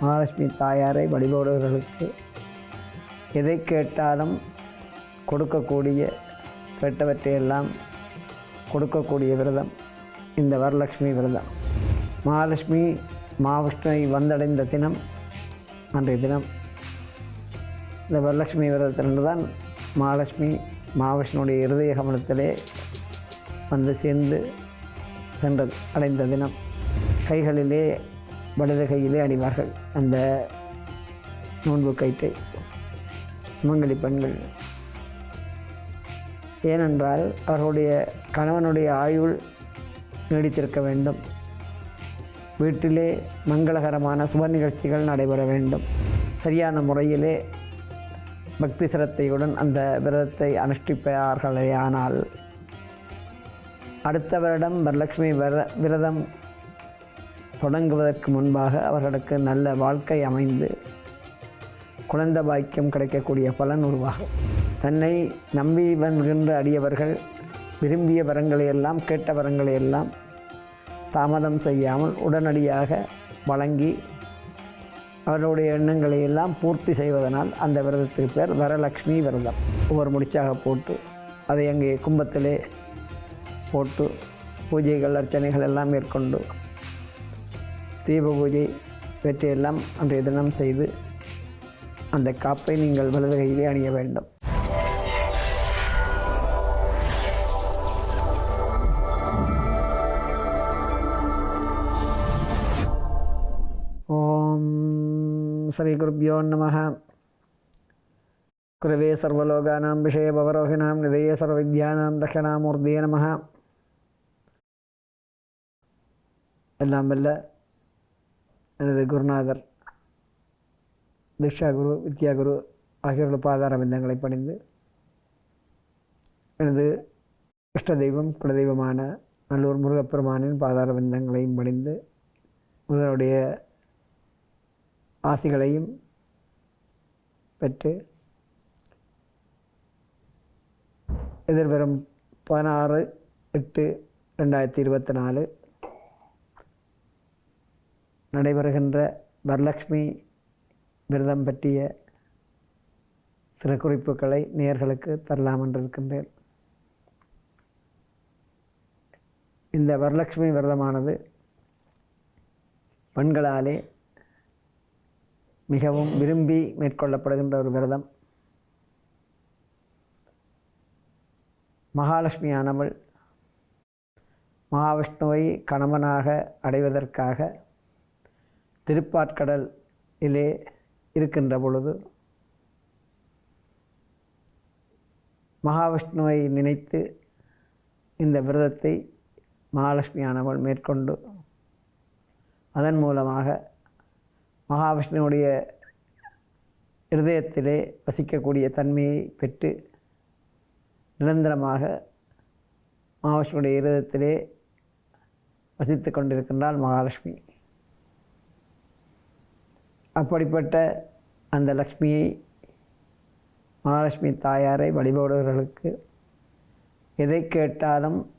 மகாலட்சுமி தாயாரை வழிபடுவர்களுக்கு எதை கேட்டாலும் கொடுக்கக்கூடிய கேட்டவற்றையெல்லாம் கொடுக்கக்கூடிய விரதம் இந்த வரலட்சுமி விரதம். மகாலட்சுமி மகாவிஷ்ணுவை வந்தடைந்த தினம் அன்றைய தினம் இந்த வரலட்சுமி விரதத்திலிருந்து தான் மகாலட்சுமி மகாவிஷ்ணுடைய இருதய கமலத்திலே வந்து சேர்ந்து சென்றது அடைந்த தினம். கைகளிலே வலது கையிலே அணிவார்கள். அந்த நோன்பு கயிற்றை சுமங்கலி பெண்கள். ஏனென்றால் அவர்களுடைய கணவனுடைய ஆயுள் நீடித்திருக்க வேண்டும். வீட்டிலே மங்களகரமான சுப நிகழ்ச்சிகள் நடைபெற வேண்டும். சரியான முறையிலே பக்தி சிரத்தையுடன் அந்த விரதத்தை அனுஷ்டிப்பார்களே ஆனால் அடுத்த வருடம் வரலட்சுமி விர விரதம் தொடங்குவதற்கு முன்பாக அவர்களுக்கு நல்ல வாழ்க்கை அமைந்து குழந்த பாக்கியம் கிடைக்கக்கூடிய பலன் உருவாகும். தன்னை நம்பி வருகின்ற அடியவர்கள் விரும்பிய வரங்களை எல்லாம் கேட்ட வரங்களை எல்லாம் தாமதம் செய்யாமல் உடனடியாக வழங்கி அவர்களுடைய எண்ணங்களை எல்லாம் பூர்த்தி செய்வதனால் அந்த விரதத்துக்கு பேர் வரலக்ஷ்மி விரதம். ஒவ்வொரு முடிச்சாக போட்டு அதை அங்கே கும்பத்திலே போட்டு பூஜைகள் அர்ச்சனைகள் எல்லாம் மேற்கொண்டு தீப பூஜை இவற்றையெல்லாம் அன்றைய தினம் செய்து அந்த காப்பை நீங்கள் வலது கையிலே அணிய வேண்டும். ஓம் ஸ்ரீ குருப்பியோ நம குருவே சர்வலோகானாம் விஷய பவரோகிணாம் நிதய சர்வவித்யானாம் தக்ஷணாமூர்த்தியே நம எல்லாம் வல்ல எனது குருநாதர் தீக்ஷா குரு வித்யா குரு ஆகியோர்கள் பாதார விந்தங்களை பணிந்து எனது இஷ்ட தெய்வம் குலதெய்வமான நல்லூர் முருகப்பெருமானின் பாதார விந்தங்களையும் பணிந்து முருகனுடைய ஆசிகளையும் பெற்று எதிர்வரும் பதினாறு எட்டு ரெண்டாயிரத்தி இருபத்தி நாலு நடைபெறுகின்ற வரலட்சுமி விரதம் பற்றிய சில குறிப்புகளை நேர்களுக்கு தரலாம் என்றிருக்கின்றேன். இந்த வரலட்சுமி விரதமானது பெண்களாலே மிகவும் விரும்பி மேற்கொள்ளப்படுகின்ற ஒரு விரதம். மகாலட்சுமியானவள் மகாவிஷ்ணுவை கணவனாக அடைவதற்காக திருப்பாற்கடலிலே இருக்கின்ற பொழுது மகாவிஷ்ணுவை நினைத்து இந்த விரதத்தை மகாலட்சுமியானவள் மேற்கொண்டு அதன் மூலமாக மகாவிஷ்ணுவுடைய இருதயத்திலே வசிக்கக்கூடிய தன்மையை பெற்று நிரந்தரமாக மகாவிஷ்ணுடைய இருதயத்திலே வசித்து கொண்டிருக்கின்றாள் மகாலட்சுமி. அப்படிப்பட்ட அந்த லக்ஷ்மியை மகாலட்சுமி தாயாரை வழிபடுபவர்களுக்கு எதை கேட்டாலும்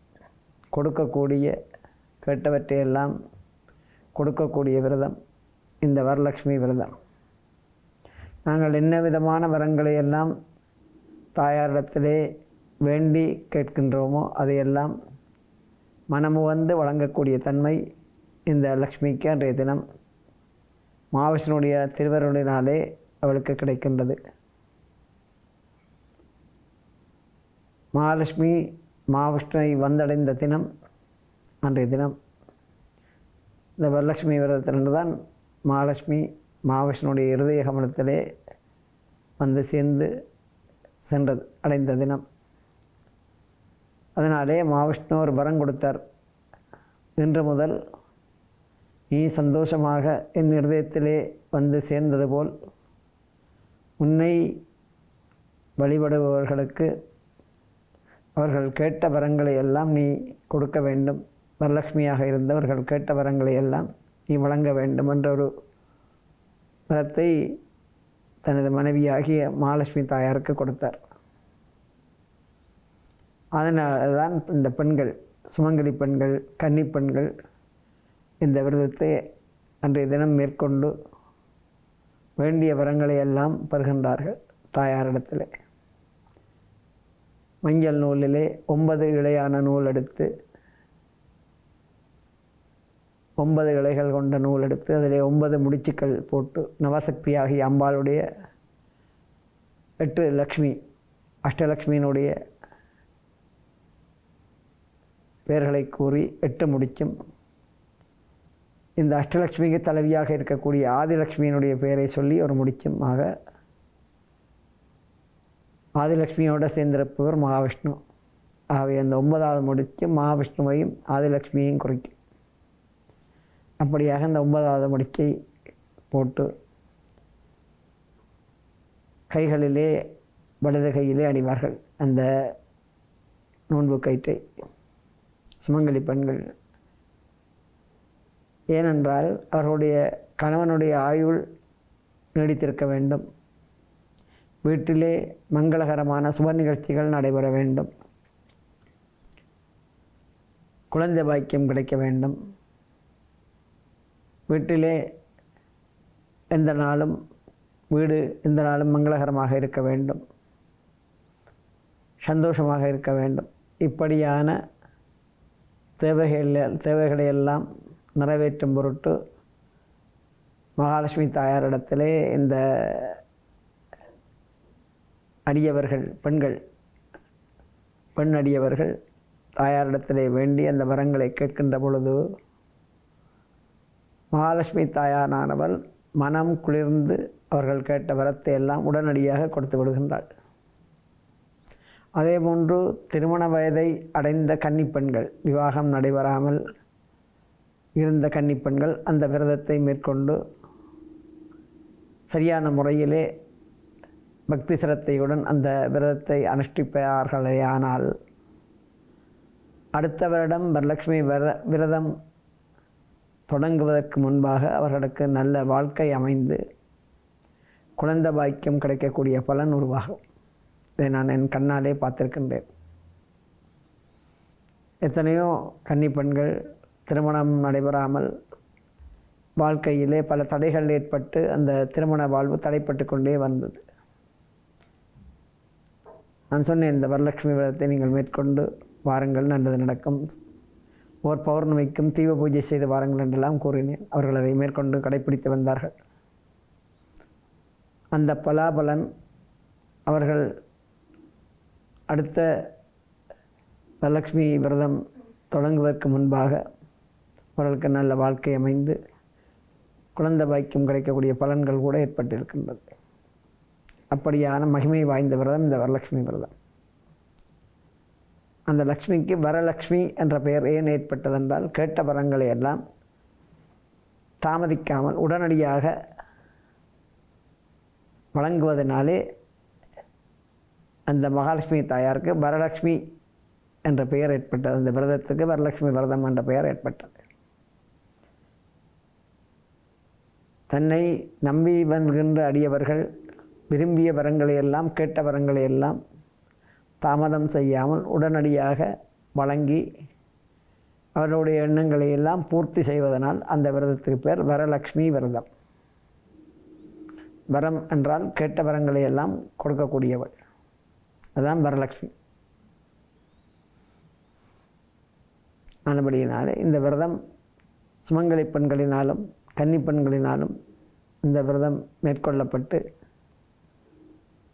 கொடுக்கக்கூடிய கேட்டவற்றையெல்லாம் கொடுக்கக்கூடிய விரதம் இந்த வரலட்சுமி விரதம். நாங்கள் என்ன விதமான வரங்களை எல்லாம் தாயாரிடத்திலே வேண்டி கேட்கின்றோமோ அதையெல்லாம் மனமுவந்து வழங்கக்கூடிய தன்மை இந்த லக்ஷ்மிக்கு அன்றைய தினம் மகாவிஷ்ணுடைய திருவருளினாலே அவளுக்கு கிடைக்கின்றது. மகாலட்சுமி மாவிஷ்ணுவை வந்தடைந்த தினம் அன்றைய தினம் இந்த வரலட்சுமி விரதத்திலிருந்து தான் மகாலட்சுமி மகாவிஷ்ணுடைய இருதய கமலத்திலே வந்து சேர்ந்து சென்றது அடைந்த தினம். அதனாலே மகாவிஷ்ணு ஒரு வரம் கொடுத்தார். இன்று முதல் நீ சந்தோஷமாக என் இருதயத்திலே வந்து சேர்ந்தது போல் உன்னை வழிபடுபவர்களுக்கு அவர்கள் கேட்ட வரங்களை எல்லாம் நீ கொடுக்க வேண்டும் வரலட்சுமியாக இருந்தவர்கள் கேட்ட வரங்களை எல்லாம் நீ வழங்க வேண்டும் என்ற ஒரு வரத்தை தனது மனைவியாகிய மகாலட்சுமி தாயாருக்கு கொடுத்தார் அதனால தான் இந்த பெண்கள் சுமங்கலி பெண்கள் கன்னி பெண்கள் இந்த விரதத்தை அன்றைய தினம் மேற்கொண்டு வேண்டிய வரங்களை எல்லாம் பெறுகின்றார்கள் தாயாரிடத்தில். மஞ்சள் நூலிலே ஒன்பது இழையான நூல் எடுத்து ஒன்பது இலைகள் கொண்ட நூல் எடுத்து அதிலே ஒன்பது முடிச்சுக்கள் போட்டு நவசக்தியாகிய அம்பாளுடைய எட்டு லக்ஷ்மி அஷ்டலக்ஷ்மியினுடைய பெயர்களை கூறி எட்டு முடிச்சும் இந்த அஷ்டலக்ஷ்மிக்கு தலைவியாக இருக்கக்கூடிய ஆதிலக்ஷ்மியினுடைய பெயரை சொல்லி ஒரு முடிச்சும் ஆக ஆதிலக்ஷ்மியோடு சேர்ந்திருப்பவர் மகாவிஷ்ணு. ஆகவே அந்த ஒன்பதாவது முடிச்சு மகாவிஷ்ணுவையும் ஆதிலக்ஷ்மியையும் குறிக்கும். அப்படியாக அந்த ஒன்பதாவது முடிச்சை போட்டு கைகளிலே வலது கையிலே அணிவார்கள். அந்த நோன்பு கயிற்றை சுமங்கலி பெண்கள் ஏனென்றால் அவர்களுடைய கணவனுடைய ஆயுள் நீடித்திருக்க வேண்டும். வீட்டிலே மங்களகரமான சுப நிகழ்ச்சிகள் நடைபெற வேண்டும். குழந்தை பாக்கியம் கிடைக்க வேண்டும். வீட்டிலே எந்த நாளும் வீடு எந்த நாளும் மங்களகரமாக இருக்க வேண்டும். சந்தோஷமாக இருக்க வேண்டும். இப்படியான தேவைகள் தேவைகளையெல்லாம் நிறைவேற்றும் பொருட்டு மகாலட்சுமி தாயாரிடத்திலே இந்த அடியவர்கள் பெண்கள் பெண் அடியவர்கள் தாயாரிடத்திலே வேண்டி அந்த வரங்களை கேட்கின்ற பொழுது மகாலட்சுமி தாயாரானவள் மனம் குளிர்ந்து அவர்கள் கேட்ட வரத்தை எல்லாம் உடனடியாக கொடுத்து விடுகின்றாள். அதேபோன்று திருமண வயதை அடைந்த கன்னிப்பெண்கள் விவாகம் நடைபெறாமல் இருந்த கன்னிப்பெண்கள் அந்த விரதத்தை மேற்கொண்டு சரியான முறையிலே பக்தி சிரத்தையுடன் அந்த விரதத்தை அனுஷ்டிப்பார்களேயானால் அடுத்த வருடம் வரலட்சுமி விரத விரதம் தொடங்குவதற்கு முன்பாக அவர்களுக்கு நல்ல வாழ்க்கை அமைந்து குழந்தை பாக்கியம் கிடைக்கக்கூடிய பலன் உருவாகும். இதை நான் என் கண்ணாலே பார்த்துருக்கின்றேன். எத்தனையோ கன்னி பெண்கள் திருமணம் நடைபெறாமல் வாழ்க்கையிலே பல தடைகள் ஏற்பட்டு அந்த திருமண வாழ்வு தடைப்பட்டு கொண்டே வந்தது. நான் சொன்னேன் இந்த வரலட்சுமி விரதத்தை நீங்கள் மேற்கொண்டு வாருங்கள் நல்லது நடக்கும். ஓர் பௌர்ணமிக்கும் தீப பூஜை செய்து வாருங்கள் என்றெல்லாம் கூறினேன். அவர்கள் அதை மேற்கொண்டு கடைப்பிடித்து வந்தார்கள். அந்த பலாபலன் அவர்கள் அடுத்த வரலட்சுமி விரதம் தொடங்குவதற்கு முன்பாக அவர்களுக்கு நல்ல வாழ்க்கை அமைந்து குழந்தை பாய்க்கும் கிடைக்கக்கூடிய பலன்கள் கூட ஏற்பட்டிருக்கின்றது. அப்படியான மகிமை வாய்ந்த விரதம் இந்த வரலட்சுமி விரதம். அந்த லக்ஷ்மிக்கு வரலக்ஷ்மி என்ற பெயர் ஏன் ஏற்பட்டதென்றால் கேட்ட வரங்களை எல்லாம் தாமதிக்காமல் உடனடியாக வழங்குவதனாலே அந்த மகாலட்சுமி தாயாருக்கு வரலட்சுமி என்ற பெயர் ஏற்பட்டது. அந்த விரதத்துக்கு வரலட்சுமி விரதம் என்ற பெயர் ஏற்பட்டது. தன்னை நம்பி வருகின்ற அடியவர்கள் விரும்பிய வரங்களை எல்லாம் கேட்ட வரங்களை எல்லாம் தாமதம் செய்யாமல் உடனடியாக வழங்கி அவர்களுடைய எண்ணங்களை எல்லாம் பூர்த்தி செய்வதனால் அந்த விரதத்துக்கு பேர் வரலக்ஷ்மி விரதம். வரம் என்றால் கேட்ட வரங்களை எல்லாம் கொடுக்கக்கூடியவள். அதுதான் வரலக்ஷ்மி. ஆனபடியினாலே இந்த விரதம் சுமங்கலி பெண்களினாலும் கன்னி பெண்களினாலும் இந்த விரதம் மேற்கொள்ளப்பட்டு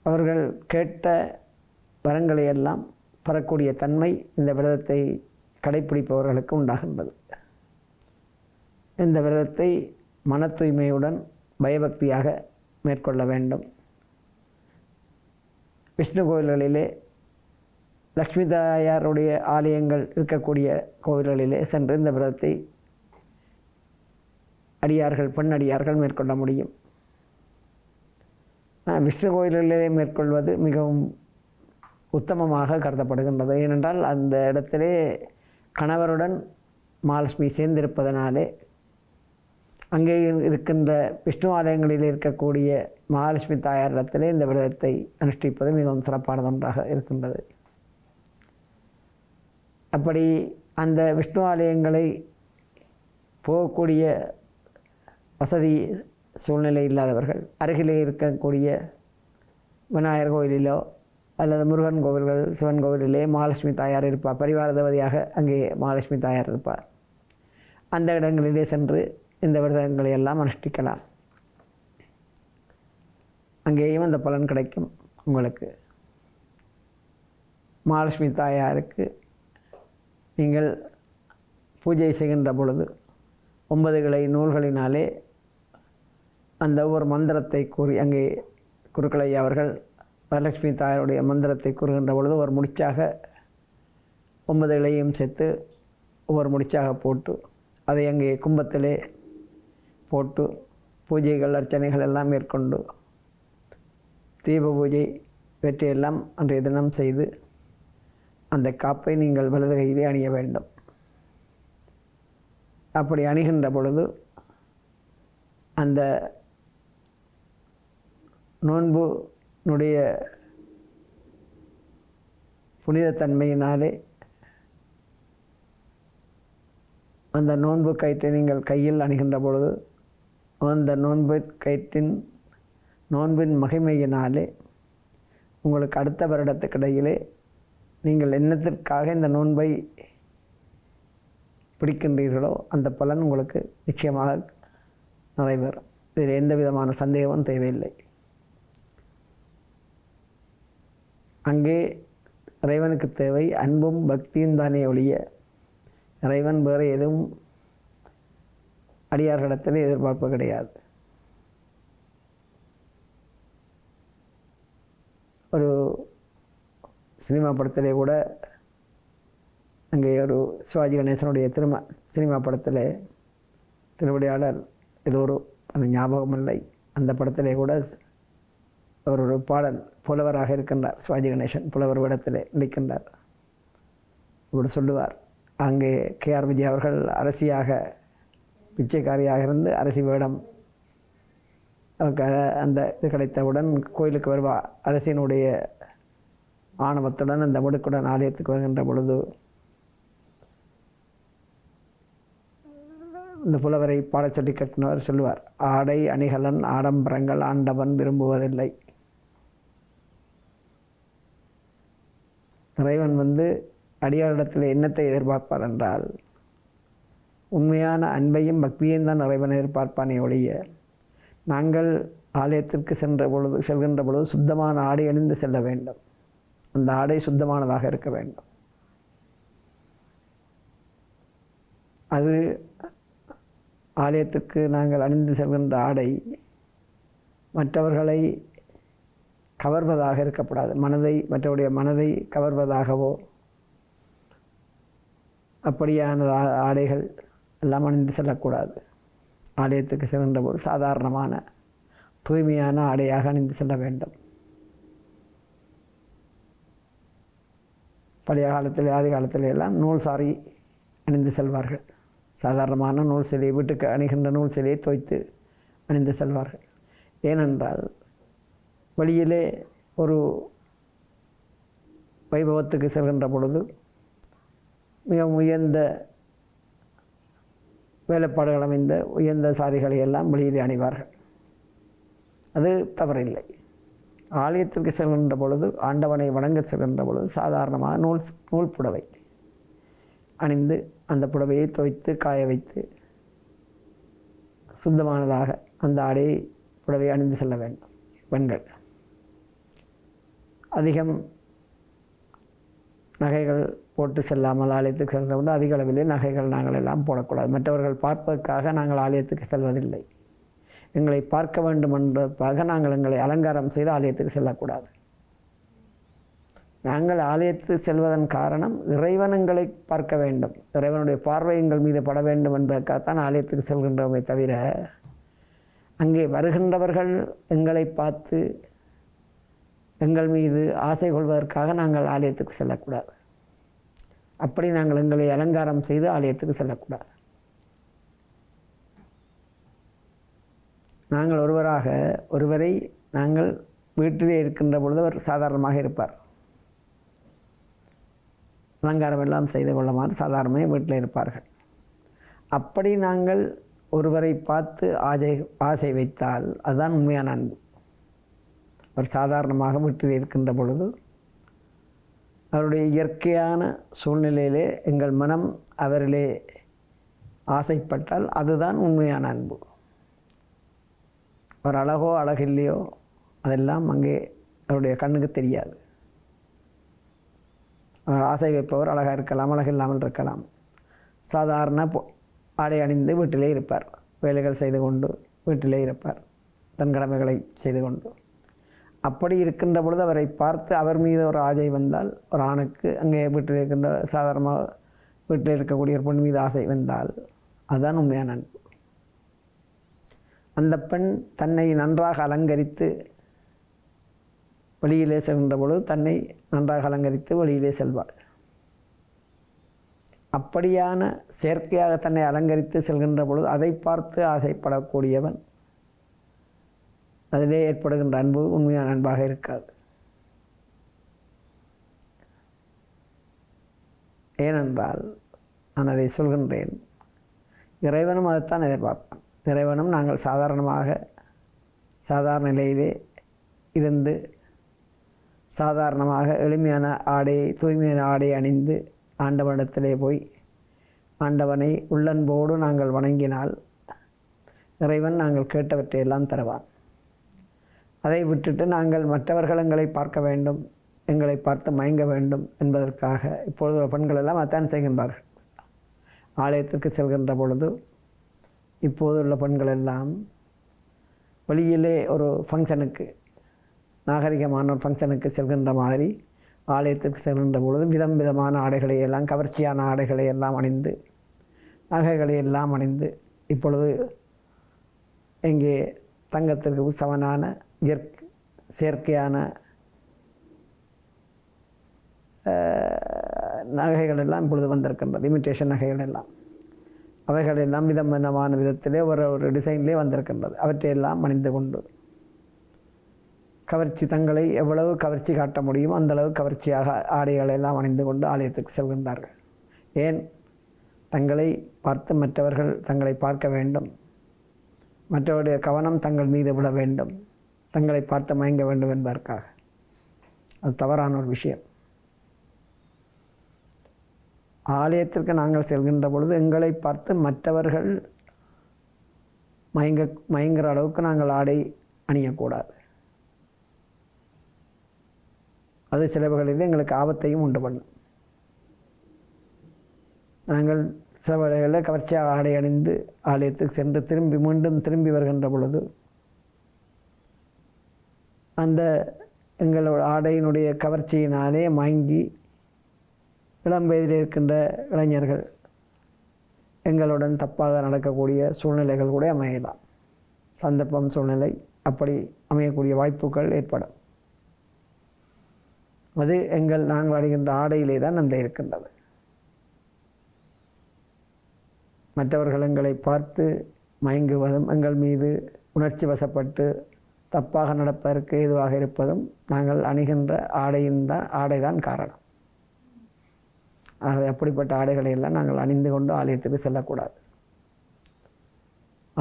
அவர்கள் கேட்ட வரங்களை எல்லாம் பெறக்கூடிய தன்மை இந்த விரதத்தை கடைப்பிடிப்பவர்களுக்கு உண்டாகின்றது. இந்த விரதத்தை மன தூய்மையுடன் பயபக்தியாக மேற்கொள்ள வேண்டும். விஷ்ணு கோயில்களிலே லக்ஷ்மி தாயாருடைய ஆலயங்கள் இருக்கக்கூடிய கோவில்களிலே சென்று இந்த விரதத்தை அடியார்கள் பெண் அடியார்கள் மேற்கொள்ள முடியும். விஷ்ணு கோயில்களிலே மேற்கொள்வது மிகவும் உத்தமமாக கருதப்படுகின்றது. ஏனென்றால் அந்த இடத்திலே கணவருடன் மகாலட்சுமி சேர்ந்திருப்பதனாலே அங்கே இருக்கின்ற விஷ்ணு ஆலயங்களில் இருக்கக்கூடிய மகாலட்சுமி தாயாரிடத்திலே இந்த விரதத்தை அனுஷ்டிப்பது மிகவும் சிறப்பானது ஒன்றாக இருக்கின்றது. அப்படி அந்த விஷ்ணு ஆலயங்களை போகக்கூடிய வசதி சூழ்நிலை இல்லாதவர்கள் அருகிலே இருக்கக்கூடிய விநாயகர் கோயிலிலோ அல்லது முருகன் கோவில்கள் சிவன் கோவிலிலே மகாலட்சுமி தாயார் இருப்பார். பரிவார தேவதையாக அங்கே மகாலட்சுமி தாயார் இருப்பார். அந்த இடங்களிலே சென்று இந்த விரதங்களை எல்லாம் அனுஷ்டிக்கலாம். அங்கேயும் அந்த பலன் கிடைக்கும் உங்களுக்கு. மகாலட்சுமி தாயாருக்கு நீங்கள் பூஜை செய்கின்ற பொழுது ஒன்பது கிளை நூல்களினாலே அந்த ஒரு மந்திரத்தை கூறி அங்கே குருக்களை அவர்கள் வரலட்சுமி தாயாருடைய மந்திரத்தை கூறுகின்ற பொழுது ஒரு முடிச்சாக ஒன்பது இலையும் சேர்த்து ஒவ்வொரு முடிச்சாக போட்டு அதை அங்கே கும்பத்திலே போட்டு பூஜைகள் அர்ச்சனைகள் எல்லாம் மேற்கொண்டு தீப பூஜை வெற்றியெல்லாம் அன்றைய தினம் செய்து அந்த காப்பை நீங்கள் வலது கையிலே அணிய வேண்டும். அப்படி அணிகின்ற பொழுது அந்த நோன்புனுடைய புனிதத்தன்மையினாலே அந்த நோன்பு கயிற்றை நீங்கள் கையில் அணுகின்ற பொழுது அந்த நோன்பு கயிற்றின் நோன்பின் மகிமையினாலே உங்களுக்கு அடுத்த வருடத்துக்கு இடையிலே நீங்கள் என்னத்திற்காக இந்த நோன்பை பிடிக்கின்றீர்களோ அந்த பலன் உங்களுக்கு நிச்சயமாக நிறைவேறும். இதில் எந்த விதமான சந்தேகமும் தேவையில்லை. அங்கே இறைவனுக்கு தேவை அன்பும் பக்தியும் தானே ஒழிய இறைவன் வேறு எதுவும் அடியார்களிடத்தில் எதிர்பார்ப்பு கிடையாது. ஒரு சினிமா படத்திலே கூட அங்கே ஒரு சிவாஜி கணேசனுடைய திரும சினிமா படத்தில் திருவிடையாளர் ஏதோ ஒரு அந்த ஞாபகம் இல்லை அந்த படத்திலே கூட அவர் ஒரு பாடல் புலவராக இருக்கின்றார். சிவாஜி கணேசன் புலவர் இடத்திலே நிற்கின்றார். இப்படி சொல்லுவார் அங்கே கேஆர் விஜய் அவர்கள் அரசியாக பிச்சைக்காரியாக இருந்து அரசி வேடம் அந்த இது கிடைத்தவுடன் கோயிலுக்கு வருவா. அரசினுடைய ஆணவத்துடன் அந்த முடுக்குடன் ஆலயத்துக்கு வருகின்ற பொழுது இந்த புலவரை பாடச் சொல்லி கட்டினவர் சொல்லுவார் ஆடை அணிகலன் ஆடம்பரங்கள் ஆண்டவன் விரும்புவதில்லை. இறைவன் வந்து அடியாரிடத்தில் என்னத்தை எதிர்பார்ப்பார் என்றால் உண்மையான அன்பையும் பக்தியையும் தான் இறைவன் எதிர்பார்ப்பானே ஒழிய நாங்கள் ஆலயத்திற்கு சென்ற பொழுது செல்கின்ற பொழுது சுத்தமான ஆடை அணிந்து செல்ல வேண்டும். அந்த ஆடை சுத்தமானதாக இருக்க வேண்டும். அது ஆலயத்துக்கு நாங்கள் அணிந்து செல்கின்ற ஆடை மற்றவர்களை கவர்வதாக இருக்கக்கூடாது. மனதை மற்றவருடைய மனதை கவர்வதாகவோ அப்படியான ஆடைகள் எல்லாம் அணிந்து செல்லக்கூடாது. ஆலயத்துக்கு செல்கின்ற போது சாதாரணமான தூய்மையான ஆடையாக அணிந்து செல்ல வேண்டும். பழைய காலத்தில் ஆதி காலத்தில் எல்லாம் நூல் சாரி அணிந்து செல்வார்கள். சாதாரணமான நூல் சிலையை வீட்டுக்கு அணிகின்ற நூல் சிலையை தோய்த்து அணிந்து செல்வார்கள். ஏனென்றால் வழியிலே ஒரு வைபவத்துக்கு செல்கின்ற பொழுது மிக உயர்ந்த வேலைப்பாடுகள் அமைந்த உயர்ந்த சாரிகளை எல்லாம் வெளியிலே அணிவார்கள். அது தவறில்லை. ஆலயத்திற்கு செல்கின்ற பொழுது ஆண்டவனை வணங்க செல்கின்ற பொழுது சாதாரணமாக நூல் நூல் புடவை அணிந்து அந்த புடவையை துவைத்து காய வைத்து சுத்தமானதாக அந்த ஆடையை புடவை அணிந்து செல்ல வேண்டும். பெண்கள் அதிகம் நகைகள் போட்டு செல்லாமல் ஆலயத்துக்கு செல்கிற பொழுது அதிக அளவிலே நகைகள் நாங்கள் எல்லாம் போடக்கூடாது. மற்றவர்கள் பார்ப்பதற்காக நாங்கள் ஆலயத்துக்கு செல்வதில்லை. எங்களை பார்க்க வேண்டும் என்பதற்காக நாங்கள் எங்களை அலங்காரம் செய்து ஆலயத்துக்கு செல்லக்கூடாது. நாங்கள் ஆலயத்துக்கு செல்வதன் காரணம் இறைவன் எங்களை பார்க்க வேண்டும். இறைவனுடைய பார்வை எங்கள் மீது பட வேண்டும் என்பதற்காகத்தான் ஆலயத்துக்கு செல்கின்றோமே தவிர அங்கே வருகின்றவர்கள் எங்களை பார்த்து எங்கள் மீது ஆசை கொள்வதற்காக நாங்கள் ஆலயத்துக்கு செல்லக்கூடாது. அப்படி நாங்கள் எங்களை அலங்காரம் செய்து ஆலயத்துக்கு செல்லக்கூடாது. நாங்கள் ஒருவராக ஒருவரை நாங்கள் வீட்டிலே இருக்கின்ற பொழுது அவர் சாதாரணமாக இருப்பார். அலங்காரம் எல்லாம் செய்து கொள்ளமாறு சாதாரணமாக வீட்டில் இருப்பார்கள். அப்படி நாங்கள் ஒருவரை பார்த்து ஆசை ஆசை வைத்தால் அதுதான் உண்மையான அன்பு. அவர் சாதாரணமாக வீட்டில் இருக்கின்ற பொழுது அவருடைய இயற்கையான சூழ்நிலையிலே எங்கள் மனம் அவரிலே ஆசைப்பட்டால் அதுதான் உண்மையான அன்பு. அவர் அழகோ அழகில்லையோ அதெல்லாம் அங்கே அவருடைய கண்ணுக்கு தெரியாது. அவர் ஆசை வைப்பவர் அழகாக இருக்கலாம் அழகில்லாமல் இருக்கலாம். சாதாரண ஆடை அணிந்து வீட்டிலே இருப்பார். வேலைகள் செய்து கொண்டு வீட்டிலே இருப்பார். தன் கடமைகளை செய்து கொண்டு. அப்படி இருக்கின்ற பொழுது அவரை பார்த்து அவர் மீது ஒரு ஆசை வந்தால் ஒரு ஆணுக்கு அங்கே வீட்டில் இருக்கின்ற சாதாரணமாக வீட்டில் இருக்கக்கூடிய ஒரு பெண் மீது ஆசை வந்தால் அதுதான் உண்மையான அன்பு அந்த பெண் தன்னை நன்றாக அலங்கரித்து வெளியிலே செல்கின்ற பொழுது தன்னை நன்றாக அலங்கரித்து வெளியிலே செல்வாள். அப்படியான செயற்கையாக தன்னை அலங்கரித்து செல்கின்ற பொழுது அதை பார்த்து ஆசைப்படக்கூடியவன் அதிலே ஏற்படுகின்ற அன்பு உண்மையான அன்பாக இருக்காது. ஏனென்றால் நான் அதை சொல்கின்றேன். இறைவனும் அதைத்தான் எதிர்பார்ப்பான். இறைவனும் நாங்கள் சாதாரணமாக சாதாரண நிலையிலே இருந்து சாதாரணமாக எளிமையான ஆடையை தூய்மையான ஆடை அணிந்து ஆண்டவனிடத்திலே போய் ஆண்டவனை உள்ளன்போடு நாங்கள் வணங்கினால் இறைவன் நாங்கள் கேட்டவற்றையெல்லாம் தருவான். அதை விட்டுட்டு நாங்கள் மற்றவர்கள் எங்களை பார்க்க வேண்டும் எங்களை பார்த்து மயங்க வேண்டும் என்பதற்காக இப்பொழுது பெண்கள் எல்லாம் அத்தான் செய்கின்றார்கள். ஆலயத்திற்கு செல்கின்ற பொழுது இப்போது உள்ள பெண்கள் எல்லாம் வெளியிலே ஒரு ஃபங்க்ஷனுக்கு நாகரிகமான ஒரு ஃபங்க்ஷனுக்கு செல்கின்ற மாதிரி ஆலயத்திற்கு செல்கின்ற பொழுது விதம் விதமான ஆடைகளை எல்லாம் கவர்ச்சியான ஆடைகளை எல்லாம் அணிந்து நகைகளை எல்லாம் அணிந்து இப்பொழுது இங்கே தங்கத்திற்கு சமனான செயற்கையான நகைகள் எல்லாம் இப்பொழுது வந்திருக்கின்றது இமிட்டேஷன் நகைகள் எல்லாம். அவைகள் எல்லாம் விதம் விதமான விதத்திலே ஒரு ஒரு டிசைன்லேயே வந்திருக்கின்றது. அவற்றையெல்லாம் அணிந்து கொண்டு கவர்ச்சி தங்களை எவ்வளவு கவர்ச்சி காட்ட முடியுமோ அந்தளவு கவர்ச்சியாக ஆடைகளை எல்லாம் அணிந்து கொண்டு ஆலயத்துக்கு செல்கின்றார்கள். ஏன்? தங்களை பார்த்து மற்றவர்கள் தங்களை பார்க்க வேண்டும். மற்றவருடைய கவனம் தங்கள் மீது விட வேண்டும். தங்களை பார்த்து மயங்க வேண்டும் என்பதற்காக. அது தவறான ஒரு விஷயம். ஆலயத்திற்கு நாங்கள் செல்கின்ற பொழுது எங்களை பார்த்து மற்றவர்கள் மயங்க மயங்குற அளவுக்கு நாங்கள் ஆடை அணியக்கூடாது. அது சில வகைகளில் எங்களுக்கு ஆபத்தையும் உண்டு பண்ணும். நாங்கள் சில வேளைகளில் கவர்ச்சியாக ஆடை அணிந்து ஆலயத்துக்கு சென்று திரும்பி மீண்டும் திரும்பி வருகின்ற பொழுது அந்த எங்களோட ஆடையினுடைய கவர்ச்சியினாலே மயங்கி இளம் வயதில் இருக்கின்ற இளைஞர்கள் எங்களுடன் தப்பாக நடக்கக்கூடிய சூழ்நிலைகள் கூட அமையலாம். சந்தர்ப்பம் சூழ்நிலை அப்படி அமையக்கூடிய வாய்ப்புகள் ஏற்படும். அது எங்கள் நாங்கள் அடைகின்ற ஆடையிலே தான் அந்த இருக்கின்றது. மற்றவர்கள் எங்களை பார்த்து மயங்குவதும் எங்கள் மீது உணர்ச்சி வசப்பட்டு தப்பாக நடப்பதற்கு ஏதுவாக இருப்பதும் நாங்கள் அணிகின்ற ஆடையின் தான் ஆடை தான் காரணம். ஆகவே அப்படிப்பட்ட ஆடைகளை எல்லாம் நாங்கள் அணிந்து கொண்டு ஆலயத்துக்கு செல்லக்கூடாது.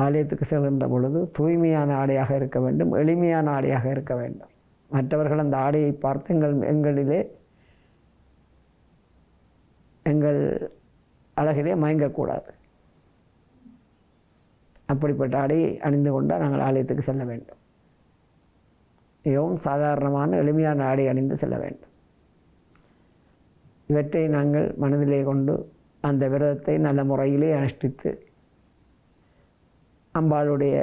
ஆலயத்துக்கு செல்கின்ற பொழுது தூய்மையான ஆடையாக இருக்க வேண்டும் எளிமையான ஆடையாக இருக்க வேண்டும். மற்றவர்கள் அந்த ஆடையை பார்த்து எங்கள் எங்களிலே எங்கள் அழகிலே மயங்கக்கூடாது. அப்படிப்பட்ட ஆடையை அணிந்து கொண்டால் நாங்கள் ஆலயத்துக்கு செல்ல வேண்டும். மிகவும் சாதாரணமான எளிமையான ஆடை அணிந்து செல்ல வேண்டும். இவற்றை நாங்கள் மனதிலே கொண்டு அந்த விரதத்தை நல்ல முறையிலே அனுஷ்டித்து அம்பாளுடைய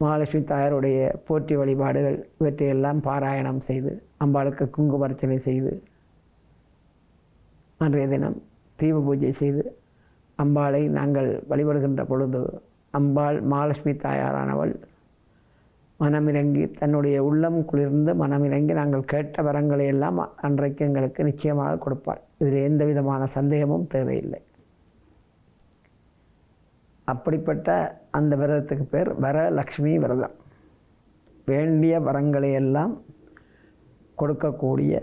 மகாலட்சுமி தாயாருடைய போற்றி வழிபாடுகள் இவற்றையெல்லாம் பாராயணம் செய்து அம்பாளுக்கு குங்குமர்ச்சனை செய்து அன்றைய தினம் தீப பூஜை செய்து அம்பாளை நாங்கள் வழிபடுகின்ற பொழுது அம்பாள் மகாலட்சுமி தாயாரானவள் மனமிறங்கி தன்னுடைய உள்ளம் குளிர்ந்து மனமிறங்கி நாங்கள் கேட்ட வரங்களை எல்லாம் அன்றைக்கு எங்களுக்கு நிச்சயமாக கொடுப்பாள். இதில் எந்த விதமான சந்தேகமும் தேவையில்லை. அப்படிப்பட்ட அந்த விரதத்துக்கு பேர் வரலக்ஷ்மி விரதம். வேண்டிய வரங்களை எல்லாம் கொடுக்கக்கூடிய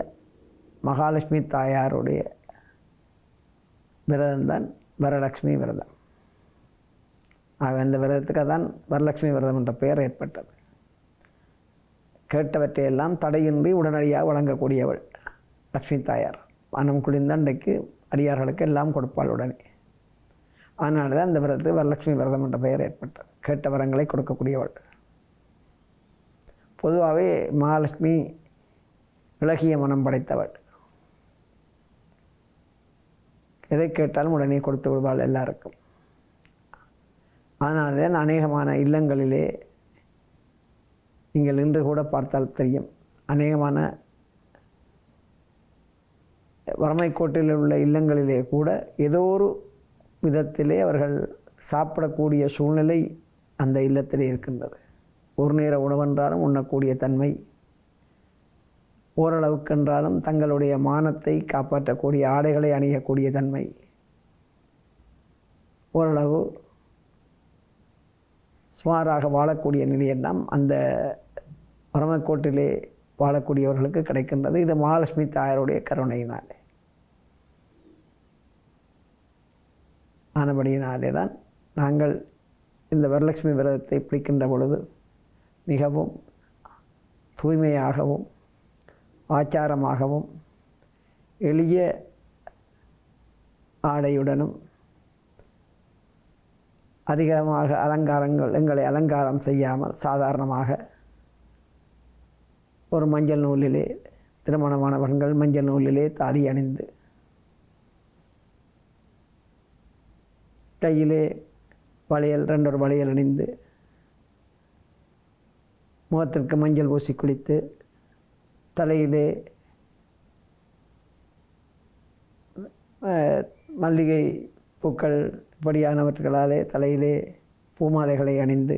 மகாலட்சுமி தாயாருடைய விரதம்தான் வரலக்ஷ்மி விரதம். ஆக அந்த விரதத்துக்கு தான் வரலட்சுமி விரதம் என்ற பெயர் ஏற்பட்டது. கேட்டவற்றையெல்லாம் தடையின்றி உடனடியாக வழங்கக்கூடியவள். லக்ஷ்மி தாயார். மனம் குளிர்ந்த அன்றைக்கு அடியார்களுக்கு எல்லாம் கொடுப்பாள் உடனே. அதனால தான் இந்த விரதத்துக்கு வரலட்சுமி விரதம் என்ற பெயர் ஏற்பட்டது. கேட்ட வரங்களை கொடுக்கக்கூடியவள். பொதுவாகவே மகாலட்சுமி விலகிய மனம் படைத்தவள். எதை கேட்டாலும் உடனே கொடுத்து விடுவாள் எல்லாருக்கும். அதனால தான் அநேகமான இல்லங்களிலே நீங்கள் இன்று கூட பார்த்தால் தெரியும். அநேகமான வறுமைக்கோட்டில் உள்ள இல்லங்களிலே கூட ஏதோ ஒரு விதத்திலே அவர்கள் சாப்பிடக்கூடிய சூழ்நிலை அந்த இல்லத்திலே இருக்கின்றது. ஒரு நேர உணவென்றாலும் உண்ணக்கூடிய தன்மை ஓரளவுக்கென்றாலும் தங்களுடைய மானத்தை காப்பாற்றக்கூடிய ஆடைகளை அணியக்கூடிய தன்மை ஓரளவு சுமாராக வாழக்கூடிய நிலையெல்லாம் அந்த பரமக்கோட்டிலே வாழக்கூடியவர்களுக்கு கிடைக்கின்றது. இது மகாலட்சுமி தாயாருடைய கருணையினாலே. ஆனபடியினாலே தான் நாங்கள் இந்த வரலட்சுமி விரதத்தை பிடிக்கின்ற பொழுது மிகவும் தூய்மையாகவும் ஆச்சாரமாகவும் எளிய ஆடையுடனும் அதிகமாக அலங்காரங்கள் எங்களை அலங்காரம் செய்யாமல் சாதாரணமாக ஒரு மஞ்சள் நூலிலே திருமணமானவர்கள் மஞ்சள் நூலிலே தாடி அணிந்து கையிலே வளையல் ரெண்டொரு வளையல் அணிந்து முகத்திற்கு மஞ்சள் பூசி குளித்து தலையிலே மல்லிகை பூக்கள் இப்படியானவர்களாலே தலையிலே பூமாலைகளை அணிந்து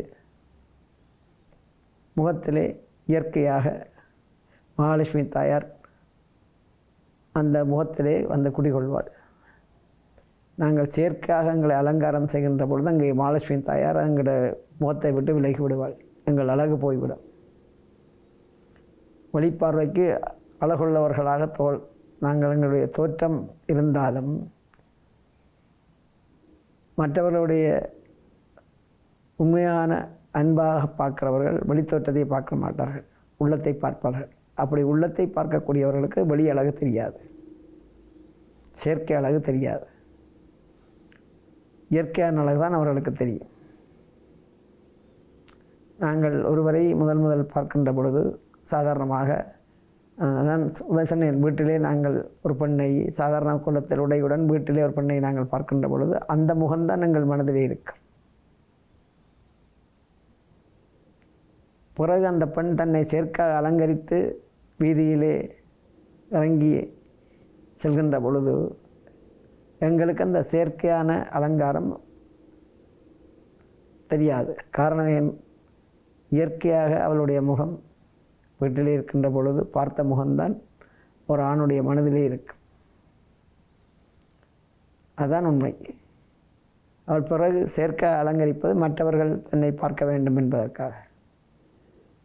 முகத்திலே இயற்கையாக மகாலட்சுமி தாயார் அந்த முகத்திலே வந்து குடிகொள்வாள். நாங்கள் செயற்கையாக எங்களை அலங்காரம் செய்கின்ற பொழுது அங்கே மகாலட்சுமி தாயார் எங்களோட முகத்தை விட்டு விலகி விடுவாள். எங்கள் அழகு போய்விடும். வெளிப்பார்வைக்கு அழகுள்ளவர்களாக தோல் நாங்கள் எங்களுடைய தோற்றம் இருந்தாலும் மற்றவர்களுடைய உண்மையான அன்பாக பார்க்கிறவர்கள் வெளித்தோற்றத்தை பார்க்க மாட்டார்கள் உள்ளத்தை பார்ப்பார்கள். அப்படி உள்ளத்தை பார்க்கக்கூடியவர்களுக்கு வெளி அழகு தெரியாது. செயற்கை அழகு தெரியாது. இயற்கையான அழகு தான் அவர்களுக்கு தெரியும். நாங்கள் ஒருவரை முதல் முதல் பார்க்கின்ற பொழுது சாதாரணமாக அதான் உதவி சொன்னேன் வீட்டிலே நாங்கள் ஒரு பெண்ணை சாதாரண குலத்தில் உடையுடன் வீட்டிலே ஒரு பெண்ணை நாங்கள் பார்க்கின்ற பொழுது அந்த முகம்தான் எங்கள் மனதிலே இருக்கும் பிறகு அந்த பெண் தன்னை சேர்க்காக அலங்கரித்து வீதியிலே இறங்கி செல்கின்ற பொழுது எங்களுக்கு அந்த செயற்கையான அலங்காரம் தெரியாது. காரணம் இயற்கையாக அவளுடைய முகம் வீட்டிலே இருக்கின்ற பொழுது பார்த்த முகம்தான் ஒரு ஆணுடைய மனதிலே இருக்கும் அதான் உண்மை. அவள் பிறகு சேர்க்க அலங்கரிப்பது மற்றவர்கள் தன்னை பார்க்க வேண்டும் என்பதற்காக.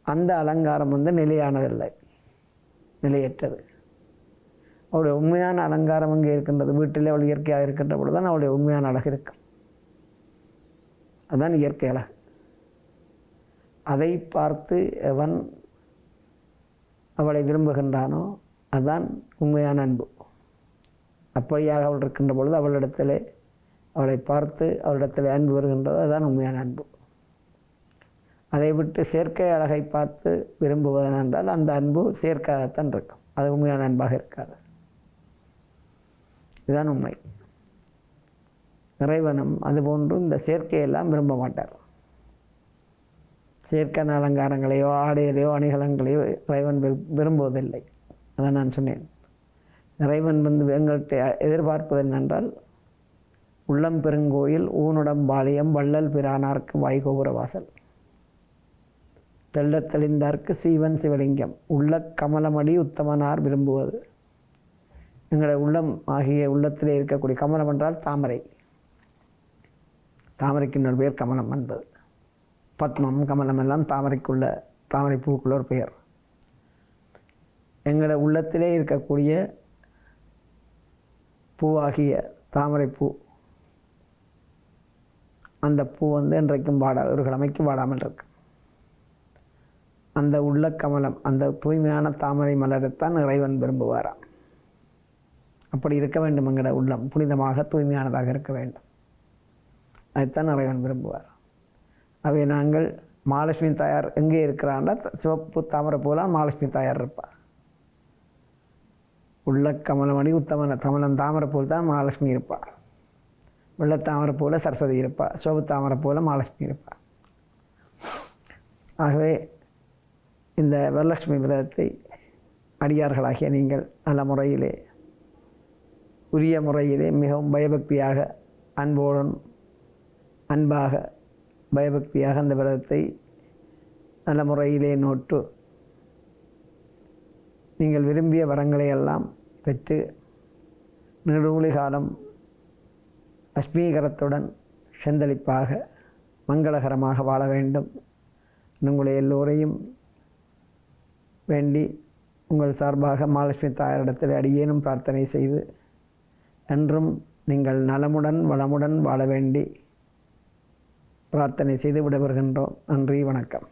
அந்த அலங்காரம் வந்து நிலையானதில்லை. நிலையற்றது. அவளுடைய உண்மையான அலங்காரம் அங்கே இருக்கின்றது. வீட்டிலே அவள் இயற்கையாக இருக்கின்ற பொழுது தான் அவளுடைய உண்மையான அழகு இருக்கும். அதான் இயற்கை அழகு. அதை பார்த்து எவன் அவளை விரும்புகின்றானோ அதுதான் உண்மையான அன்பு. அப்படியாக அவள் இருக்கின்ற பொழுது அவளிடத்தில் அவளை பார்த்து அவளிடத்தில் அன்பு வருகின்றது அதுதான் உண்மையான அன்பு. அதை விட்டு செயற்கை அழகை பார்த்து விரும்புவதன் என்றால் அந்த அன்பு செயற்கையாகத்தான் இருக்கும். அது உண்மையான அன்பாக இருக்காது. இதுதான் உண்மை. இறைவனும் அதுபோன்று இந்த செயற்கையெல்லாம் விரும்ப மாட்டார். செயற்கையான அலங்காரங்களையோ ஆடைகளையோ அணிகலங்களையோ இறைவன் விரும்புவதில்லை. அதை நான் சொன்னேன். இறைவன் வந்து எங்கள்கிட்ட எதிர்பார்ப்பது என்னென்றால் உள்ளம் பெருங்கோயில் ஊனுடம் பாளையம் வள்ளல் பிரானார்க்கு வாய்கோபுர வாசல். தெள்ள தெளிந்தார்க்கு சீவன் சிவலிங்கம். உள்ள கமலமடி உத்தமனார் விரும்புவது. எங்களோட உள்ளம் ஆகிய உள்ளத்திலே இருக்கக்கூடிய கமலம் என்றால் தாமரை. தாமரைக்கு இன்னொரு பேர் கமலம் என்பது. பத்மம் கமலம் எல்லாம் தாமரைக்குள்ள தாமரை பூவுக்குள்ள ஒரு பெயர். எங்களோட உள்ளத்திலே இருக்கக்கூடிய பூவாகிய தாமரை பூ அந்த பூ வந்து இன்றைக்கும் வாடா ஒரு கிழமைக்கு வாடாமல் இருக்கு. அந்த உள்ள கமலம் அந்த தூய்மையான தாமரை மலரைத்தான் இறைவன் விரும்புவாராம் அப்படி இருக்க வேண்டும் எங்களோட உள்ளம் புனிதமாக தூய்மையானதாக இருக்க வேண்டும். அதைத்தான் இறைவன் விரும்புவார்? அவை நாங்கள் மகாலட்சுமி தாயார் எங்கே இருக்கிறான்னா சிவப்பு தாமரை போலாம் மகாலட்சுமி தாயார் இருப்பார் உள்ள கமலமணி உத்தமன தமலன் தாமரை போல் தான் மகாலட்சுமி இருப்பாள் வெள்ளத்தாமரை போல் சரஸ்வதி இருப்பாள் சிவப்பு தாமரை போல் மகாலட்சுமி இருப்பாள் ஆகவே இந்த வரலட்சுமி விரதத்தை அடியார்களாகிய நீங்கள் நல்ல முறையிலே உரிய முறையிலே மிகவும் பயபக்தியாக அன்போடும் அன்பாக பயபக்தியாக அந்த விரதத்தை நல்ல முறையிலே நோட்டு நீங்கள் விரும்பிய வரங்களை எல்லாம் பெற்று நெடுமொழி காலம் அஸ்மீகரத்துடன் செந்தளிப்பாக மங்களகரமாக வாழ வேண்டும். உங்களை எல்லோரையும் வேண்டி உங்கள் சார்பாக மகாலட்சுமி தாயாரிடத்தில் அடியேனும் பிரார்த்தனை செய்து என்றும் நீங்கள் நலமுடன் வளமுடன் வாழ வேண்டி பிரார்த்தனை செய்து விடைபெறுகின்றோம். நன்றி வணக்கம்.